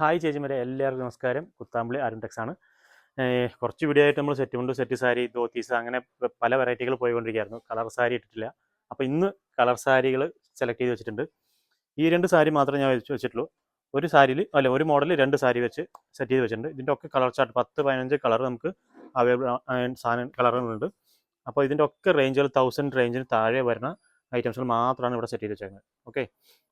Hi ചേച്ചിമാരെ എല്ലാവർക്കും നമസ്കാരം. കുത്താമ്പളി അരുൺടെക്സ് ആണ്. കുറച്ച് വീഡിയോ ആയിട്ട് നമ്മൾ സെറ്റ് മുണ്ട് സെറ്റ് സാരി ധോത്തീസ് അങ്ങനെ പല വെറൈറ്റികൾ പോയിക്കൊണ്ടിരിക്കുകയായിരുന്നു. കളർ സാരി ഇട്ടിട്ടില്ല. അപ്പോൾ ഇന്ന് കളർ സാരികൾ സെലക്ട് ചെയ്ത് വെച്ചിട്ടുണ്ട്. ഈ രണ്ട് സാരി മാത്രമേ ഞാൻ വെച്ച് വെച്ചിട്ടുള്ളൂ. ഒരു സാരിയിൽ അല്ല ഒരു മോഡലിൽ രണ്ട് സാരി വെച്ച് സെറ്റ് ചെയ്ത് വെച്ചിട്ടുണ്ട്. ഇതിന്റെ ഒക്കെ കളർ ചാർട്ട് പത്ത് പതിനഞ്ച് കളർ നമുക്ക് അവൈലബിൾ സാധനം കളറുകളുണ്ട് അപ്പോൾ ഇതിന്റെ ഒക്കെ റേഞ്ചുകൾ തൗസൻഡ് റേഞ്ചിന് താഴെ വരുന്ന ഐറ്റംസുകൾ മാത്രമാണ് ഇവിടെ സെറ്റ് ചെയ്ത് വെച്ചേക്കുന്നത്. ഓക്കെ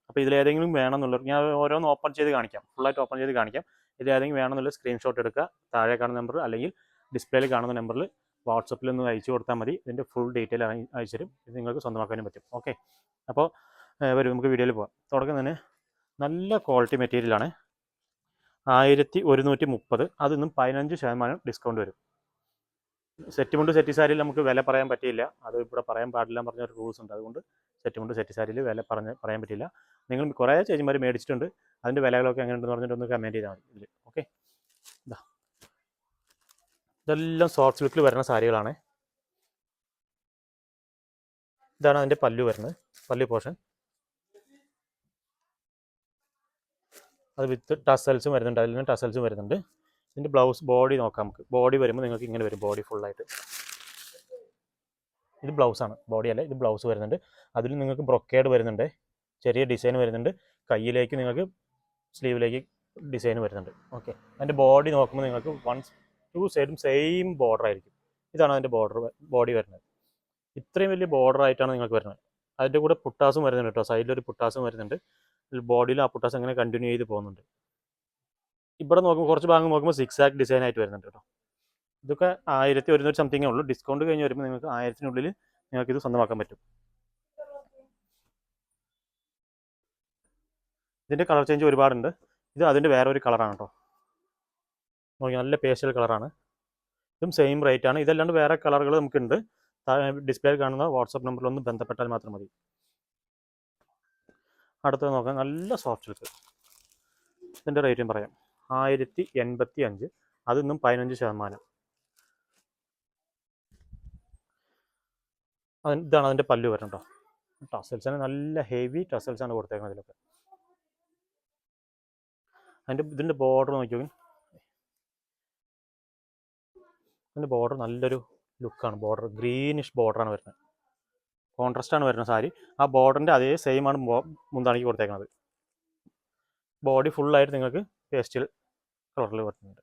അപ്പോൾ ഇതിലേതെങ്കിലും വേണമെന്നുള്ളവർ ഞാൻ ഓരോന്ന് ഓപ്പൺ ചെയ്ത് കാണിക്കാം. ഫുള്ളായിട്ട് ഓപ്പൺ ചെയ്ത് കാണിക്കാം. ഇതിലേതെങ്കിലും വേണമെന്നുള്ള സ്ക്രീൻഷോട്ട് എടുക്കുക. താഴെ കാണുന്ന നമ്പർ അല്ലെങ്കിൽ ഡിസ്പ്ലേയിൽ കാണുന്ന നമ്പറിൽ വാട്സപ്പിൽ ഒന്ന് അയച്ചു കൊടുത്താൽ മതി. ഇതിന്റെ ഫുൾ ഡീറ്റെയിൽ അയച്ചു തരും. ഇത് നിങ്ങൾക്ക് സ്വന്തമാക്കാനും പറ്റും. ഓക്കെ അപ്പോൾ വരും നമുക്ക് വീഡിയോയിൽ പോകാം തുടക്കം തന്നെ നല്ല ക്വാളിറ്റി മെറ്റീരിയലാണ് ആയിരത്തി ഒരുന്നൂറ്റി മുപ്പത്. അതിന്നും പതിനഞ്ച് ശതമാനം ഡിസ്കൗണ്ട് വരും. സെറ്റ് മുണ്ട് സെറ്റ് സാരിയിൽ നമുക്ക് വില പറയാൻ പറ്റിയില്ല. അത് ഇവിടെ പറയാൻ പാടില്ല പറഞ്ഞ ഒരു റൂൾസ് ഉണ്ട്. അതുകൊണ്ട് സെറ്റ് മുണ്ട് സെറ്റ് സാരിയിൽ വില പറഞ്ഞ് പറയാൻ പറ്റില്ല നിങ്ങൾ കുറേ ചേച്ചിമാർ മേടിച്ചിട്ടുണ്ട്. അതിന്റെ വിലകളൊക്കെ എങ്ങനെയുണ്ടെന്ന് പറഞ്ഞിട്ട് ഒന്ന് കമന്റ് ചെയ്താൽ മതി ഇതിൽ ഓക്കെ ഇതാ ഇതെല്ലാം സോഫ്റ്റ് സിൽക്കിൽ വരുന്ന സാരികളാണ്. ഇതാണ് അതിന്റെ പല്ലു വരുന്നത്. പല്ലു പോർഷൻ അത് വിത്ത് ടസൽസും വരുന്നുണ്ട്. അതിൽ നിന്ന് ടസൽസും വരുന്നുണ്ട്. ഇതിന്റെ ബ്ലൗസ് ബോഡി നോക്കാം നമുക്ക്. ബോഡി വരുമ്പോൾ നിങ്ങൾക്ക് ഇങ്ങനെ വരും. ബോഡി ഫുള്ളായിട്ട് ഇത് ബ്ലൗസാണ് ബോഡി അല്ല ഇത് ബ്ലൗസ് വരുന്നുണ്ട്. അതിൽ നിങ്ങൾക്ക് ബ്രൊക്കേഡ് വരുന്നുണ്ട്. ചെറിയ ഡിസൈൻ വരുന്നുണ്ട്. കയ്യിലേക്ക് നിങ്ങൾക്ക് സ്ലീവിലേക്ക് ഡിസൈൻ വരുന്നുണ്ട്. ഓക്കെ അതിന്റെ ബോഡി നോക്കുമ്പോൾ നിങ്ങൾക്ക് വൺ ടു സൈഡും സെയിം ബോർഡർ ആയിരിക്കും. ഇതാണ് അതിന്റെ ബോർഡർ ബോഡി വരുന്നത്. ഇത്രയും വലിയ ബോർഡർ ആയിട്ടാണ് നിങ്ങൾക്ക് വരുന്നത്. അതിന്റെ കൂടെ പുട്ടാസും വരുന്നുണ്ട് കേട്ടോ. സൈഡിലൊരു പുട്ടാസും വരുന്നുണ്ട്. ബോഡിയിൽ ആ പുട്ടാസ് അങ്ങനെ കണ്ടിന്യൂ ചെയ്ത് പോകുന്നുണ്ട്. ഇവിടെ നോക്കുമ്പോൾ കുറച്ച് ഭാഗം നോക്കുമ്പോൾ സിക്സ് ആക്ക് ഡിസൈൻ ആയിട്ട് വരുന്നുണ്ട് കേട്ടോ. ഇതൊക്കെ ആയിരത്തി ഒരുന്നൂറ് സംതിങ്ങേ ഉള്ളൂ. ഡിസ്കൗണ്ട് കഴിഞ്ഞ് വരുമ്പോൾ നിങ്ങൾക്ക് ആയിരത്തിനുള്ളിൽ നിങ്ങൾക്ക് ഇത് സ്വന്തമാക്കാൻ പറ്റും. ഇതിന്റെ കളർ ചേഞ്ച് ഒരുപാടുണ്ട്. ഇത് അതിന്റെ വേറെ ഒരു കളറാണ് കേട്ടോ. നോക്കി നല്ല പേസ്റ്റൽ കളറാണ് ഇതും സെയിം റേറ്റ് ആണ്. ഇതല്ലാണ്ട് വേറെ കളറുകൾ നമുക്കുണ്ട്. ഡിസ്പ്ലേ കാണുന്ന വാട്സപ്പ് നമ്പറിൽ ഒന്ന് ബന്ധപ്പെട്ടാൽ മാത്രം മതി. അടുത്തത് നോക്കാം. നല്ല സോഫ്റ്റ് ഇതിന്റെ റേറ്റും പറയാം. ആയിരത്തി എൺപത്തി അഞ്ച് അതിന്നും പതിനഞ്ച് ശതമാനം. ഇതാണ് അതിന്റെ പല്ലു വരണം കേട്ടോ. ടസൽസിന് നല്ല ഹെവി ടസൽസ് ആണ് കൊടുത്തേക്കുന്നത് ഇതിലൊക്കെ. അതിന്റെ ഇതിന്റെ ബോർഡർ നോക്കി ഇതിന്റെ ബോർഡർ നല്ലൊരു ലുക്കാണ് ബോർഡർ ഗ്രീനിഷ് ബോർഡറാണ് വരുന്നത്. കോൺട്രാസ്റ്റ് ആണ് വരുന്ന സാരി. ആ ബോർഡറിന്റെ അതേ സെയിമാണ് ആണ് മുന്താണിക്ക് കൊടുത്തേക്കുന്നത്. ബോഡി ഫുള്ളായിട്ട് നിങ്ങൾക്ക് പേസ്റ്റൽ കളറിൽ വരുന്നുണ്ട്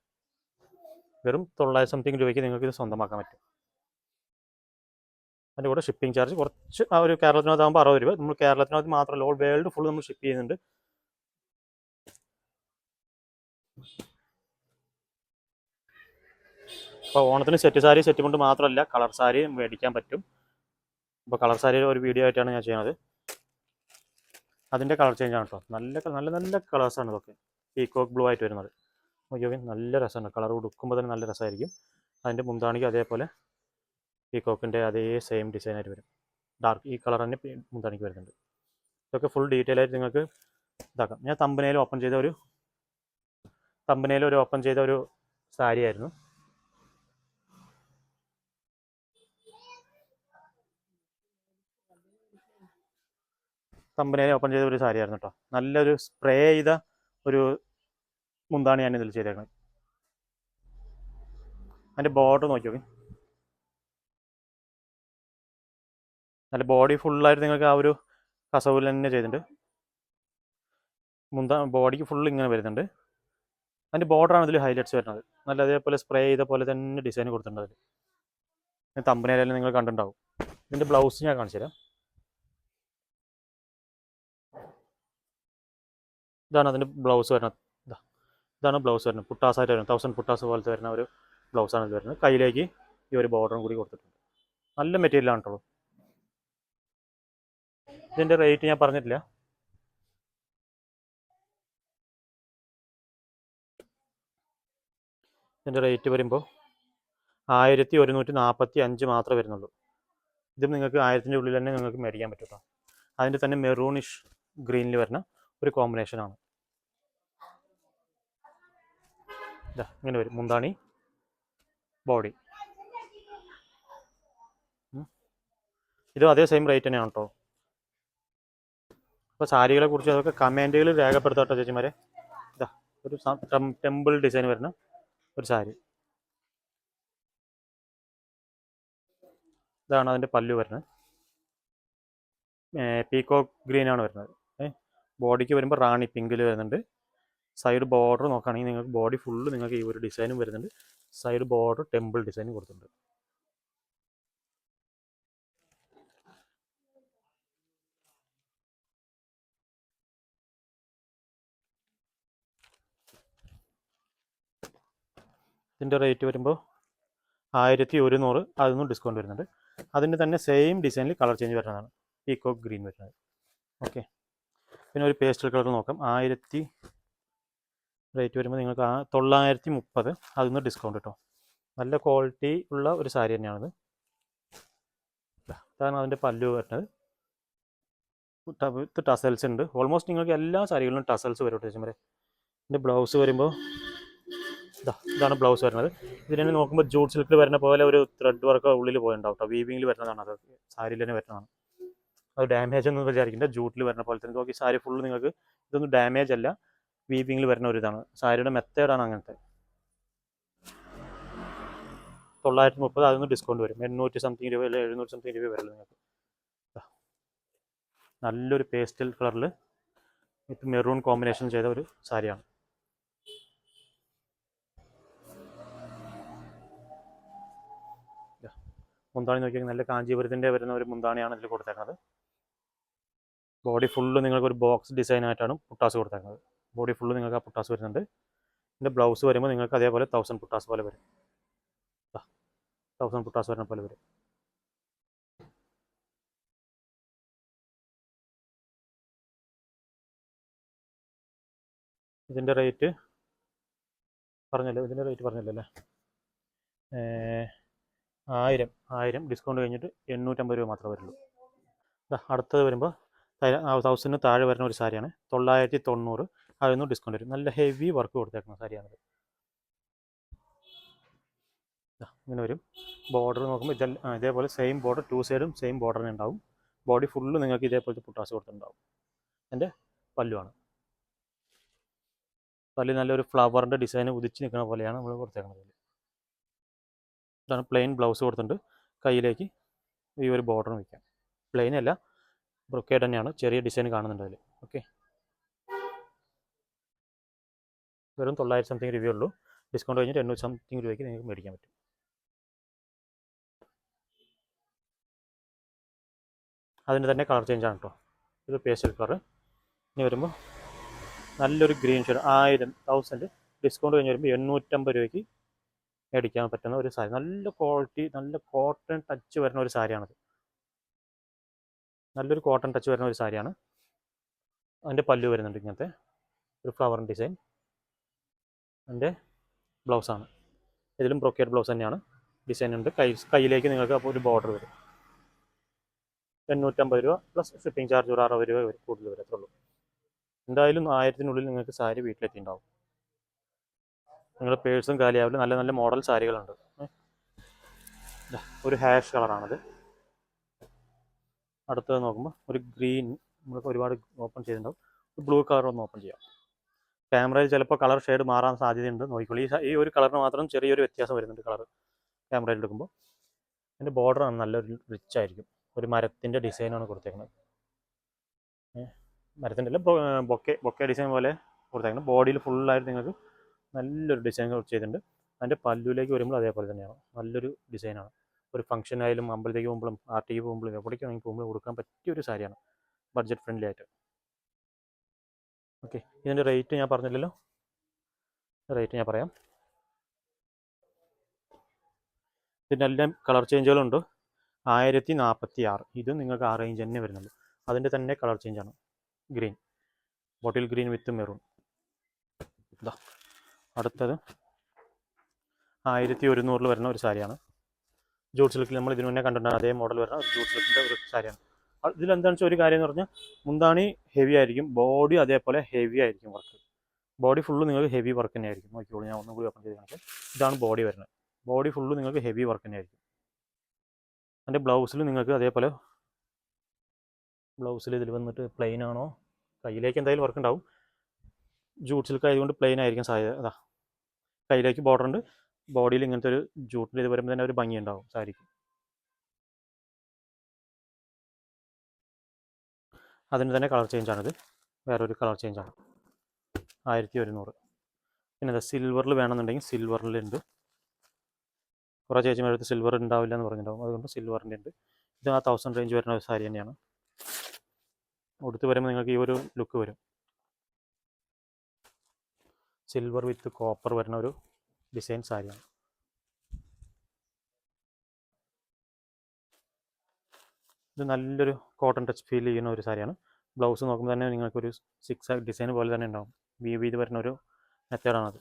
വെറും തൊള്ളായിരം സംതിങ് രൂപയ്ക്ക് നിങ്ങൾക്ക് ഇത് സ്വന്തമാക്കാൻ പറ്റും. അതിന്റെ കൂടെ ഷിപ്പിംഗ് ചാർജ് കുറച്ച് ആ ഒരു കേരളത്തിനകത്താകുമ്പോൾ അറുപത് രൂപ. നമ്മൾ കേരളത്തിനകത്ത് മാത്രമല്ല ഓൾ വേൾഡ് ഫുൾ നമ്മൾ ഷിപ്പ് ചെയ്യുന്നുണ്ട്. അപ്പോൾ ഓണത്തിന് സെറ്റ് സാരി സെറ്റ് കൊണ്ട് മാത്രമല്ല കളർ സാരി മേടിക്കാൻ പറ്റും. അപ്പോൾ കളർ സാരി ഒരു വീഡിയോ ആയിട്ടാണ് ഞാൻ ചെയ്യുന്നത്. അതിന്റെ കളർ ചേഞ്ച് ആണ് കേട്ടോ നല്ല നല്ല നല്ല കളേഴ്സാണ് ഇതൊക്കെ. പീക്കോക്ക് ബ്ലൂ ആയിട്ട് വരുന്നത്. നോക്കിയോക്കെ നല്ല രസമാണ്. കളർ കൊടുക്കുമ്പോൾ തന്നെ നല്ല രസമായിരിക്കും. അതിന്റെ മുന്താണിക്ക് അതേപോലെ പീക്കോക്കിന്റെ അതേ സെയിം ഡിസൈൻ ആയിട്ട് വരും. ഡാർക്ക് ഈ കളർ തന്നെ മുന്താണിക്ക് വരുന്നുണ്ട്. ഇതൊക്കെ ഫുൾ ഡീറ്റെയിൽ ആയിട്ട് നിങ്ങൾക്ക് ഇതാക്കാം. ഞാൻ തമ്പനയിൽ ഓപ്പൺ ചെയ്ത ഒരു തമ്പനയിൽ ഒരു ഓപ്പൺ ചെയ്ത ഒരു സാരി ആയിരുന്നു. തമ്പനയിൽ ഓപ്പൺ ചെയ്ത ഒരു സാരി ആയിരുന്നു കേട്ടോ നല്ലൊരു സ്പ്രേ ചെയ്ത ഒരു മുന്താണിയാണ് ഇതിൽ ചെയ്തേക്കുന്നത് അതിന്റെ ബോർഡർ നോക്കി നല്ല ബോഡി ഫുള്ളായിട്ട് നിങ്ങൾക്ക് ആ ഒരു കസവിൽ തന്നെ ചെയ്തിട്ടുണ്ട്. മുന്താ ബോഡിക്ക് ഫുൾ ഇങ്ങനെ വരുന്നുണ്ട്. അതിന്റെ ബോർഡറാണ് ഇതിൽ ഹൈലൈറ്റ്സ് വരുന്നത്. നല്ല അതേപോലെ സ്പ്രേ ചെയ്ത പോലെ തന്നെ ഡിസൈൻ കൊടുത്തിട്ടുണ്ട് അതിൽ തമ്പനയിലെല്ലാം നിങ്ങൾ കണ്ടിട്ടുണ്ടാവും. ഇതിന്റെ ബ്ലൗസ് ഞാൻ കാണിച്ചു തരാം. ഇതാണ് അതിന്റെ ബ്ലൗസ് വരുന്നത്. ഇതാണ് ബ്ലൗസ് വരുന്നത്. പുട്ടാസായിട്ട് വരുന്നത്. തൗസൻഡ് പുട്ടാസ് പോലത്തെ വരുന്ന ഒരു ബ്ലൗസാണ് ഇത് വരുന്നത്. കയ്യിലേക്ക് ഈ ഒരു ബോർഡറും കൂടി കൊടുത്തിട്ടുണ്ട്. നല്ല മെറ്റീരിയലാണ് കേട്ടോ ഇതിന്റെ റേറ്റ് ഞാൻ പറഞ്ഞിട്ടില്ല. ഇതിന്റെ റേറ്റ് വരുമ്പോൾ ആയിരത്തി ഒരുന്നൂറ്റി നാൽപ്പത്തി അഞ്ച് മാത്രമേ വരുന്നുള്ളൂ. ഇതും നിങ്ങൾക്ക് ആയിരത്തിന്റെ ഉള്ളിൽ തന്നെ നിങ്ങൾക്ക് മേടിക്കാൻ പറ്റും കേട്ടോ അതിന്റെ തന്നെ മെറൂണിഷ് ഗ്രീനിൽ വരുന്ന ഒരു കോമ്പിനേഷനാണ് ഇതാ ഇങ്ങനെ വരും. മുന്താണി ബോഡി. ഇതും അതേ സെയിം റേറ്റ് തന്നെയാണ് കേട്ടോ അപ്പോൾ സാരികളെ കുറിച്ച് അതൊക്കെ കമന്റുകൾ രേഖപ്പെടുത്താം കേട്ടോ ചേച്ചിമാരെ. ഇതാ ഒരു ടെമ്പിൾ ഡിസൈൻ വരുന്ന ഒരു സാരി. ഇതാണ് അതിന്റെ പല്ലു വരുന്നത്. പീക്കോ ഗ്രീനാണ് വരുന്നത്. ബോഡിക്ക് വരുമ്പോൾ റാണി പിങ്കിൽ വരുന്നുണ്ട്. സൈഡ് ബോർഡർ നോക്കുകയാണെങ്കിൽ നിങ്ങൾക്ക് ബോഡി ഫുള്ള് നിങ്ങൾക്ക് ഈ ഒരു ഡിസൈനും വരുന്നുണ്ട്. സൈഡ് ബോർഡർ ടെമ്പിൾ ഡിസൈനും കൊടുത്തിട്ടുണ്ട്. ഇതിന്റെ റേറ്റ് വരുമ്പോൾ ആയിരത്തി ഒരുന്നൂറ് അതിൽ ഡിസ്കൗണ്ട് വരുന്നുണ്ട്. അതിന്റെ തന്നെ സെയിം ഡിസൈനിൽ കളർ ചേഞ്ച് വരുന്നതാണ്. പീക്കോക്ക് ഗ്രീൻ വരുന്നത്. ഓക്കെ പിന്നെ ഒരു പേസ്റ്റൽ കളർ നോക്കാം. ആയിരത്തി റേറ്റ് വരുമ്പോൾ നിങ്ങൾക്ക് ആ തൊള്ളായിരത്തി മുപ്പത് അതിൽ നിന്ന് ഡിസ്കൗണ്ട് കിട്ടും. നല്ല ക്വാളിറ്റി ഉള്ള ഒരു സാരി തന്നെയാണിത്. ഇതാണ് അതിന്റെ പല്ലു വരുന്നത്. വിത്ത് ടസൽസ് ഉണ്ട്. ഓൾമോസ്റ്റ് നിങ്ങൾക്ക് എല്ലാ സാരികളിലും ടസൽസ് വരും കേട്ടോ ചേച്ചി ഇതിന്റെ ബ്ലൗസ് വരുമ്പോൾ ഇതാ ഇതാണ് ബ്ലൗസ് വരുന്നത്. ഇതിനെ നോക്കുമ്പോൾ ജൂട്ട് സിൽക്കിൽ വരുന്ന പോലെ ഒരു ത്രെഡ് വർക്ക് ഉള്ളിൽ പോയിട്ടുണ്ടാവും കേട്ടോ. വീവിങ്ങിൽ വരുന്നതാണ് അത്. സാരിയിൽ തന്നെ വരുന്നതാണ്. അത് ഡാമേജ് ഒന്നും വിചാരിക്കേണ്ട. ജൂട്ടിൽ വരുന്ന പോലെ തന്നെ നോക്കി സാരി ഫുള്ള് നിങ്ങൾക്ക് ഇതൊന്നും ഡാമേജ് അല്ല. വീവിങ്ങിൽ വരുന്ന ഒരു ഇതാണ് സാരിയുടെ മെത്തേഡാണ് അങ്ങനത്തെ. തൊള്ളായിരത്തി മുപ്പത് അതിന് ഡിസ്കൗണ്ട് വരും. എണ്ണൂറ്റി സംതിങ് രൂപ അല്ലെങ്കിൽ എഴുന്നൂറ്റി സംതിങ് രൂപ വരുള്ളൂ നിങ്ങൾക്ക്. നല്ലൊരു പേസ്റ്റൽ കളറിൽ വിത്ത് മെറൂൺ കോമ്പിനേഷൻ ചെയ്ത ഒരു സാരിയാണ്. മുന്താണി നോക്കിയാൽ നല്ല കാഞ്ചീപുരത്തിന്റെ വരുന്ന ഒരു മുന്താണിയാണ് ഇതിൽ കൊടുത്തേക്കുന്നത് ബോഡി ഫുള്ള് നിങ്ങൾക്ക് ഒരു ബോക്സ് ഡിസൈൻ ആയിട്ടാണ് പുട്ടാസ് കൊടുത്തേക്കുന്നത് ബോഡി ഫുള്ള് നിങ്ങൾക്ക് ആ പുട്ടാസ് വരുന്നുണ്ട്. ഇതിന്റെ ബ്ലൗസ് വരുമ്പോൾ നിങ്ങൾക്ക് അതേപോലെ തൗസൻഡ് പുട്ടാസ് പോലെ വരും. തൗസൻഡ് പുട്ടാസ് വരുന്ന പോലെ വരും. ഇതിന്റെ റേറ്റ് പറഞ്ഞല്ലോ ഇതിന്റെ റേറ്റ് പറഞ്ഞല്ലോ അല്ലേ? ആയിരം ആയിരം ഡിസ്കൗണ്ട് കഴിഞ്ഞിട്ട് എണ്ണൂറ്റമ്പത് രൂപ മാത്രമേ വരുള്ളൂ. അടുത്തത് വരുമ്പോൾ തൗസൻഡിന് താഴെ വരുന്ന ഒരു സാരിയാണ് തൊള്ളായിരത്തി തൊണ്ണൂറ്. അതിൽ ഡിസ്കൗണ്ട് വരും. നല്ല ഹെവി വർക്ക് കൊടുത്തേക്കുന്ന സാരിയാണത്. ഇങ്ങനെ വരും. ബോർഡർ നോക്കുമ്പോൾ ആ, ഇതേപോലെ സെയിം ബോർഡർ ടു സൈഡും സെയിം ബോർഡർ തന്നെ ഉണ്ടാവും ബോഡി ഫുള്ള് നിങ്ങൾക്ക് ഇതേപോലത്തെ പുട്ടാസ് കൊടുത്തിട്ടുണ്ടാവും. എന്റെ പല്ലുവാണ്. പല്ല് നല്ലൊരു ഫ്ലവറിന്റെ ഡിസൈൻ ഉദിച്ച് നിൽക്കുന്ന പോലെയാണ് നമ്മൾ കൊടുത്തേക്കുന്നത് ഇതാണ് പ്ലെയിൻ ബ്ലൗസ് കൊടുത്തിട്ടുണ്ട്. കയ്യിലേക്ക് ഈ ഒരു ബോർഡർ വയ്ക്കാം പ്ലെയിൻ അല്ല ബ്രൊക്കേഡ് തന്നെയാണ്. ചെറിയ ഡിസൈൻ കാണുന്നുണ്ട് അതിൽ ഓക്കെ വെറും തൊള്ളായിരം സംതിങ് രൂപയേ ഉള്ളൂ. ഡിസ്കൗണ്ട് കഴിഞ്ഞിട്ട് എണ്ണൂറ്റി സംതിങ് രൂപയ്ക്ക് നിങ്ങൾക്ക് മേടിക്കാൻ പറ്റും. അതിന്റെ തന്നെ കളർ ചേഞ്ച് ആണ് കേട്ടോ ഇത് പേസ്റ്റൽ കളർ ഇനി വരുമ്പോൾ നല്ലൊരു ഗ്രീൻ ഷെയ്ഡ് ആയിരം തൗസൻഡ് ഡിസ്കൗണ്ട് കഴിഞ്ഞ് വരുമ്പോൾ എണ്ണൂറ്റമ്പത് രൂപയ്ക്ക് മേടിക്കാൻ പറ്റുന്ന ഒരു സാരി. നല്ല ക്വാളിറ്റി നല്ല കോട്ടൺ ടച്ച് വരുന്ന ഒരു സാരിയാണത്. നല്ലൊരു കോട്ടൺ ടച്ച് വരുന്ന ഒരു സാരിയാണ്. അതിന്റെ പല്ലു വരുന്നുണ്ട് ഇങ്ങനത്തെ. ഒരു ഫ്ലവർ ഡിസൈൻ അതിന്റെ ബ്ലൗസാണ്. ഇതിലും ബ്രോക്കേഡ് ബ്ലൗസ് തന്നെയാണ്. ഡിസൈൻ ഉണ്ട്. കൈ കയ്യിലേക്ക് നിങ്ങൾക്ക് അപ്പോൾ ഒരു ബോർഡർ വരും. എണ്ണൂറ്റമ്പത് രൂപ പ്ലസ് ഷിപ്പിംഗ് ചാർജ് ഒരു അറുപത് രൂപ വരെ കൂടുതൽ വരത്തുള്ളൂ. എന്തായാലും ആയിരത്തിനുള്ളിൽ നിങ്ങൾക്ക് സാരി വീട്ടിലെത്തിയിട്ടുണ്ടാവും. നിങ്ങളുടെ പേഴ്സും കാലിയാവില്ല നല്ല നല്ല മോഡൽ സാരികളുണ്ട്. ഒരു ഹാഷ് കളറാണത് അടുത്തത് നോക്കുമ്പോൾ ഒരു ഗ്രീൻ നമ്മൾ ഒരുപാട് ഓപ്പൺ ചെയ്തിട്ടുണ്ടാവും. ബ്ലൂ കളർ ഒന്ന് ഓപ്പൺ ചെയ്യാം. ക്യാമറയിൽ ചിലപ്പോൾ കളർ ഷെയ്ഡ് മാറാൻ സാധ്യതയുണ്ട്. നോക്കിക്കോളൂ. ഈ ഒരു കളറിന് മാത്രം ചെറിയൊരു വ്യത്യാസം വരുന്നുണ്ട് കളർ ക്യാമറയിൽ എടുക്കുമ്പോൾ അതിന്റെ ബോർഡറാണ് നല്ലൊരു റിച്ച് ആയിരിക്കും. ഒരു മരത്തിന്റെ ഡിസൈനാണ് കൊടുത്തേക്കുന്നത്. മരത്തിന്റെ അല്ല ബൊക്കെ ബൊക്കെ ഡിസൈൻ പോലെ കൊടുത്തേക്കുന്നത്. ബോഡിയിൽ ഫുള്ളായിട്ട് നിങ്ങൾക്ക് നല്ലൊരു ഡിസൈൻ ചെയ്തിട്ടുണ്ട്. അതിന്റെ പല്ലുവിലേക്ക് വരുമ്പോൾ അതേപോലെ തന്നെയാണ്. നല്ലൊരു ഡിസൈനാണ് ഒരു ഫംഗ്ഷൻ ആയാലും അമ്പലത്തേക്ക് പോകുമ്പോഴും ആർട്ടിക്ക് പോകുമ്പോഴും എവിടേക്ക് വേണമെങ്കിൽ പോകുമ്പോഴും കൊടുക്കാൻ പറ്റിയ ഒരു സാരിയാണ്. ബഡ്ജറ്റ് ഫ്രണ്ട്ലി ആയിട്ട്. ഓക്കെ. ഇതിന്റെ റേറ്റ് ഞാൻ പറഞ്ഞില്ലല്ലോ. റേറ്റ് ഞാൻ പറയാം. ഇതിന്റെ എല്ലാം കളർ ചേഞ്ചുകളുണ്ട്. ആയിരത്തി നാൽപ്പത്തി ആറ് ഇത് നിങ്ങൾക്ക് ആ റേഞ്ച് തന്നെ വരുന്നുള്ളൂ. അതിന്റെ തന്നെ colour ചേഞ്ചാണ്. Green bottle green with maroon ഇതാ അടുത്തത് ആയിരത്തി ഒരുന്നൂറിൽ വരുന്ന ഒരു സാരിയാണ്. ജൂട്ട് സിൽക്കിൽ നമ്മൾ ഇതിനു മുന്നേ കണ്ടിട്ടുണ്ട്. അതേ മോഡൽ വരുന്ന ജൂട്ട് സിൽക്കിന്റെ ഒരു സാരിയാണ്. ഇതിലെന്താണെന്ന് വെച്ചാൽ ഒരു കാര്യം എന്ന് പറഞ്ഞാൽ മുന്താണി ഹെവി ആയിരിക്കും ബോഡി അതേപോലെ ഹെവി ആയിരിക്കും വർക്ക് ബോഡി ഫുള്ള് നിങ്ങൾക്ക് ഹെവി വർക്ക് തന്നെ ആയിരിക്കും നോക്കിയോളൂ ഞാൻ ഒന്നും കൂടി ഓപ്പൺ ചെയ്ത് കാണിക്കാം. ഇതാണ് ബോഡി വരുന്നത്. ബോഡി ഫുള്ള് നിങ്ങൾക്ക് ഹെവി വർക്ക് തന്നെ ആയിരിക്കും അതിന്റെ ബ്ലൗസിൽ നിങ്ങൾക്ക് അതേപോലെ ബ്ലൗസിൽ ഇതിൽ വന്നിട്ട് പ്ലെയിൻ ആണോ? കയ്യിലേക്ക് എന്തായാലും വർക്ക് ഉണ്ടാവും. ജൂട്ട് സിൽക്ക് ആയതുകൊണ്ട് പ്ലെയിൻ ആയിരിക്കും സാധ്യത അതാ. കയ്യിലേക്ക് ബോർഡർ ഉണ്ട്. ബോഡിയിൽ ഇങ്ങനത്തെ ഒരു ജൂട്ടിന്റെ ഇത് വരുമ്പോൾ തന്നെ ഒരു ഭംഗി ഉണ്ടാവും സാരിക്ക്. അതിന് തന്നെ കളർ ചേഞ്ചാണിത്. വേറൊരു കളർ ചേഞ്ചാണ്. ആയിരത്തി ഒരുന്നൂറ് പിന്നെ സിൽവറിൽ വേണമെന്നുണ്ടെങ്കിൽ സിൽവറിലുണ്ട് കുറേ ചേച്ചിമാരടുത്ത് സിൽവർ ഉണ്ടാവില്ല എന്ന് പറഞ്ഞിട്ടുണ്ടാവും. അതുകൊണ്ട് സിൽവറിന്റെ ഉണ്ട് ഇത് ആ തൗസൻഡ് റേഞ്ച് വരുന്ന ഒരു സാരി തന്നെയാണ്. ഉടുത്ത് വരുമ്പോൾ നിങ്ങൾക്ക് ഈ ഒരു ലുക്ക് വരും. സിൽവർ വിത്ത് കോപ്പർ വരുന്ന ഒരു ഡിസൈൻ സാരിയാണ്. ഇത് നല്ലൊരു കോട്ടൺ ടച്ച് ഫീൽ ചെയ്യുന്ന ഒരു സാരിയാണ്. ബ്ലൗസ് നോക്കുമ്പോൾ തന്നെ നിങ്ങൾക്കൊരു സിക്സ് ഡിസൈൻ പോലെ തന്നെ ഉണ്ടാവും. വി വീത് വരുന്ന ഒരു മെത്തേഡാണത്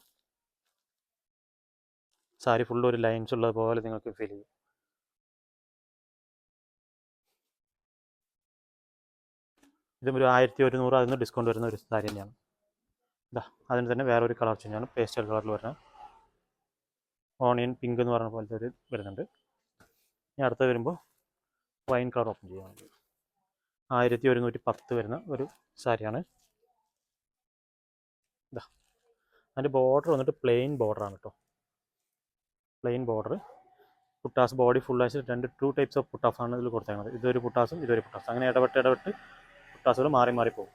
സാരി ഫുൾ ഒരു ലൈൻസ് ഉള്ളത് പോലെ നിങ്ങൾക്ക് ഫീൽ ചെയ്യും. ഇതും ഒരു ആയിരത്തി ഒരുന്നൂറ് അതിന് ഡിസ്കൗണ്ട് വരുന്ന ഒരു സാരി തന്നെയാണ്. ഇതാ അതിന് തന്നെ വേറെ ഒരു കളർ ചേഞ്ചാണ് പേസ്റ്റൽ കളറിൽ വരുന്ന ഓണിയൻ പിങ്ക് എന്ന് പറയുന്ന പോലത്തെ ഒരു വരുന്നുണ്ട്. ഇനി അടുത്ത് വരുമ്പോൾ വൈൻ കളർ ഓപ്പൺ വേണ്ടി ആയിരത്തി ഒരുന്നൂറ്റി പത്ത് വരുന്ന ഒരു സാരിയാണ്. ഇതാ അതിന്റെ ബോർഡർ വന്നിട്ട് പ്ലെയിൻ ബോർഡറാണ് കേട്ടോ പ്ലെയിൻ ബോർഡർ പുട്ടാസ് ബോഡി ഫുൾ ആയിട്ട് രണ്ട് ടു ടൈപ്സ് ഓഫ് പുട്ടാസാണ് ഇതിൽ കൊടുത്തേക്കുന്നത് ഇതൊരു പുട്ടാസും ഇതൊരു പുട്ടാസും അങ്ങനെ ഇടപെട്ട് ഇടപെട്ട് പുട്ടാസുകൾ മാറി മാറി പോകും.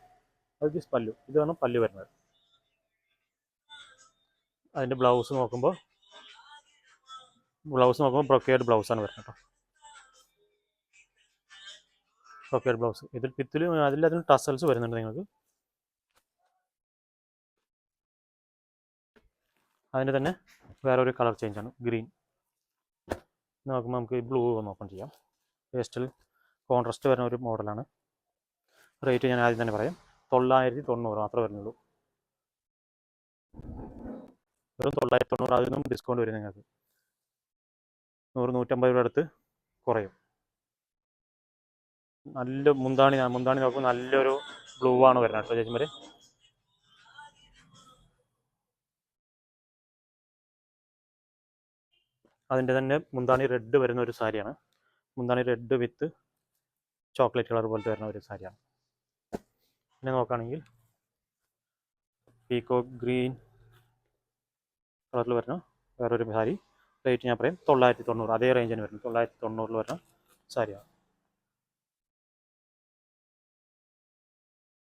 അത് ജസ്റ്റ് പല്ലു. ഇതാണ് പല്ലു വരുന്നത്. അതിന്റെ ബ്ലൗസ് നോക്കുമ്പോൾ ബ്ലൗസ് നോക്കുമ്പോൾ ബ്രൊക്കേഡ് ബ്ലൗസാണ് വരുന്നത് കേട്ടോ ബ്രൊക്കേഡ് ബ്ലൗസ് ഇതിൽ പിത്തിൽ അതിലതിന് ടസൽസ് വരുന്നുണ്ട് നിങ്ങൾക്ക്. അതിന്റെ തന്നെ വേറെ ഒരു കളർ ചേഞ്ച് ആണ് ഗ്രീൻ നോക്കുമ്പോൾ നമുക്ക് ബ്ലൂ ഒന്ന് ഓപ്പൺ ചെയ്യാം. വേസ്റ്റിൽ കോൺട്രസ്റ്റ് വരുന്ന ഒരു മോഡലാണ് റേറ്റ് ഞാൻ ആദ്യം തന്നെ പറയാം. തൊള്ളായിരത്തി തൊണ്ണൂറ് മാത്രമേ വരുന്നുള്ളൂ. വെറും തൊള്ളായിരത്തി തൊണ്ണൂറ് അതിൽ നിന്നും ഡിസ്കൗണ്ട് വരും നിങ്ങൾക്ക്. നൂറ് നൂറ്റമ്പത് രൂപ അടുത്ത് കുറയും. നല്ല മുന്താണി മുന്താണി നോക്കുമ്പോൾ നല്ലൊരു ബ്ലൂ ആണ് വരുന്നത് കേട്ടോ ചേച്ചിമാര്. അതിന്റെ തന്നെ മുന്താണി റെഡ് വരുന്ന ഒരു സാരിയാണ്. മുന്താണി റെഡ് വിത്ത് ചോക്ലേറ്റ് കളർ പോലത്തെ വരുന്ന ഒരു സാരിയാണ്. പിന്നെ നോക്കുകയാണെങ്കിൽ പീകോ ഗ്രീൻ കളറിൽ വരുന്ന വേറൊരു സാരി. റേറ്റ് ഞാൻ പറയും തൊള്ളായിരത്തി തൊണ്ണൂറ് അതേ റേഞ്ചിന് വരുന്നത് തൊള്ളായിരത്തി തൊണ്ണൂറിൽ വരുന്ന സാരിയാണ്.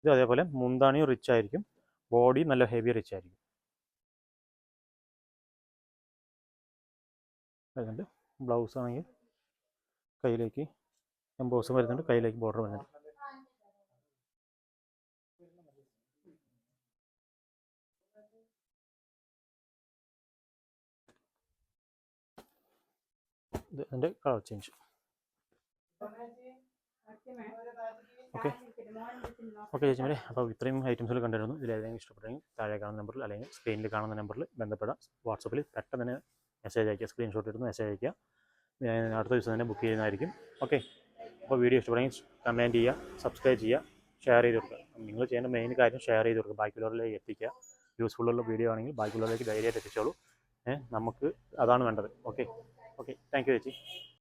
ഇത് അതേപോലെ മുന്താണിയും റിച്ച് ആയിരിക്കും. ബോഡി നല്ല ഹെവി റിച്ച് ആയിരിക്കും. വരുന്നുണ്ട്. ബ്ലൗസ് ആണെങ്കിൽ കയ്യിലേക്ക് എംബോസും വരുന്നുണ്ട്. കയ്യിലേക്ക് ബോർഡർ വരുന്നുണ്ട്. ഇത് എന്റെ കളർ ചേഞ്ച് ഓക്കെ. ഓക്കെ ചേച്ചിമാരെ അപ്പോൾ ഇത്രയും ഐറ്റംസുകൾ കണ്ടിരുന്നു. ഇതിൽ ഏതെങ്കിലും ഇഷ്ടപ്പെട്ടെങ്കിൽ താഴെ കാണുന്ന നമ്പറിൽ അല്ലെങ്കിൽ സ്ക്രീനിൽ കാണുന്ന നമ്പറിൽ ബന്ധപ്പെടാം. വാട്സപ്പിൽ പെട്ടെന്ന് തന്നെ മെസ്സേജ് അയക്കുക സ്ക്രീൻഷോട്ട് എടുത്ത് മെസ്സേജ് അയക്കുക അടുത്ത ദിവസം തന്നെ ബുക്ക് ചെയ്യുന്നതായിരിക്കും. ഓക്കെ. അപ്പോൾ വീഡിയോ ഇഷ്ടപ്പെടുമെങ്കിൽ കമന്റ് ചെയ്യുക സബ്സ്ക്രൈബ് ചെയ്യുക ഷെയർ ചെയ്ത് കൊടുക്കുക. നിങ്ങൾ ചെയ്യേണ്ട മെയിൻ കാര്യം ഷെയർ ചെയ്ത് കൊടുക്കുക. ബാക്കിയുള്ളവരിലേക്ക് എത്തിക്കുക. യൂസ്ഫുൾ വീഡിയോ ആണെങ്കിൽ ബാക്കിയുള്ളവരിലേക്ക് ധൈര്യമായിട്ട് എത്തിച്ചോളൂ. നമുക്ക് അതാണ് വേണ്ടത്. ഓക്കെ. ഓക്കെ. താങ്ക് യു ചേച്ചി.